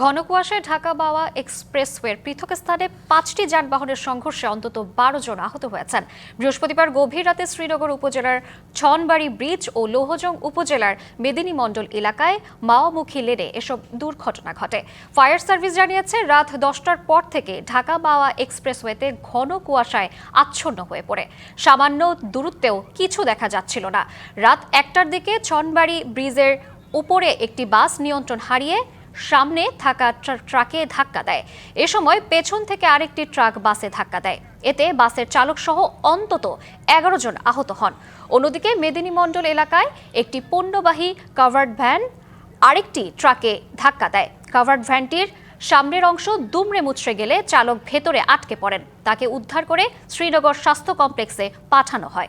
ঘন কুয়াশায় ঢাকা বাওয়া এক্সপ্রেসওয়ের পৃথক স্থানে পাঁচটি যানবাহনের সংঘর্ষে অন্তত বারো জন আহত হয়েছেন। বৃহস্পতিবার গভীর রাতে শ্রীনগর উপজেলার ছনবাড়ি ব্রিজ ও লৌহজং উপজেলার মেদিনী মণ্ডল এলাকায় মাওয়ামুখী লেনে এসব দুর্ঘটনা ঘটে। ফায়ার সার্ভিস জানিয়েছে, রাত দশটার পর থেকে ঢাকা বাওয়া এক্সপ্রেসওয়েতে ঘন কুয়াশায় আচ্ছন্ন হয়ে পড়ে। সামান্য দূরত্বেও কিছু দেখা যাচ্ছিল না। রাত একটার দিকে ছনবাড়ি ব্রিজের উপরে একটি বাস নিয়ন্ত্রণ হারিয়ে সামনে থাকা ট্রা- ট্রাকে ধাক্কা দেয়। এ সময় পেছন থেকে আরেকটি ট্রাক বাসে ধাক্কা দেয়। এতে বাসের চালক সহ অন্তত এগারো জন আহত হন। অন্যদিকে মেদিনী মণ্ডল এলাকায় একটি পণ্যবাহী কাভার্ড ভ্যান আরেকটি ট্রাকে ধাক্কা দেয়। কাভার্ড ভ্যানটির সামনের অংশ দুমড়ে মুচড়ে গেলে চালক ভেতরে আটকে পড়েন। তাকে উদ্ধার করে শ্রীনগর স্বাস্থ্য কমপ্লেক্সে পাঠানো হয়।